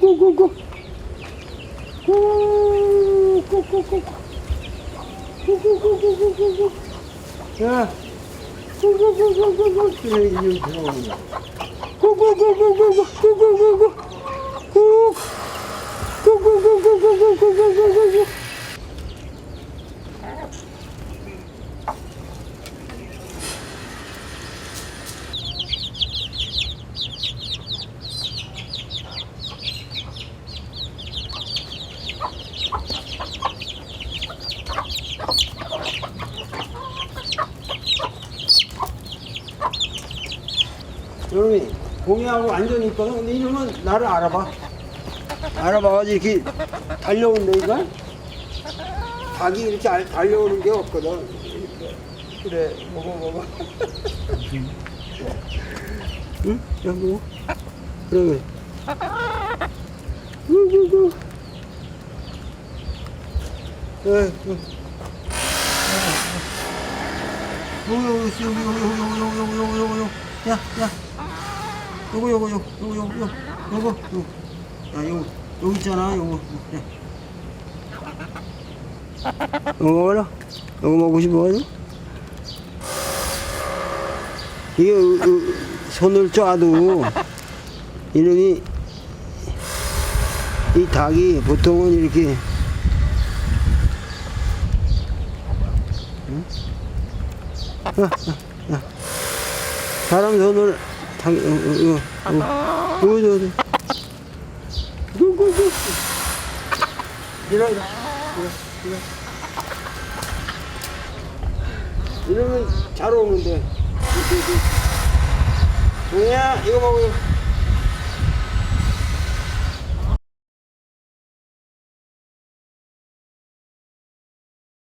구구구구. 구구구구구. 구구구구구구. 야. 구구구구구구. 그래, 이리 들어오는 거야. 구구구구구구. 구구구구. 구. 구구구구구구구구구구. 여러분이 공예하고 완전히 있거든. 근데 이놈은 나를 알아봐. 알아봐가지고 이렇게 달려온다니까? 닭이 이렇게 알- 달려오는 게 없거든. 그래, 먹어, 먹어. 응? 야, 먹어. 그래, 그래. 응, 응, 응. 에, 그. 오요, 오요, 오요, 오요, 오요, 오요, 오요, 오요. 야, 야. 요거, 요거, 요거, 요거, 요거, 요거, 요거, 요거. 야, 요거, 요거 있잖아, 요거. 야. 요거 먹어라. 요거 먹고 싶어? 이게, 으, 으, 손을 쪄도, 이놈이, 이 닭이 보통은 이렇게, 응? 어, 어, 어. 사람 손을 당, 어, 어, 어, 어, 어, 어, 어. 구구구. 이러, 이러, 이러, 이러. 이러면 잘 오는데. 동이야, 이거 먹어요.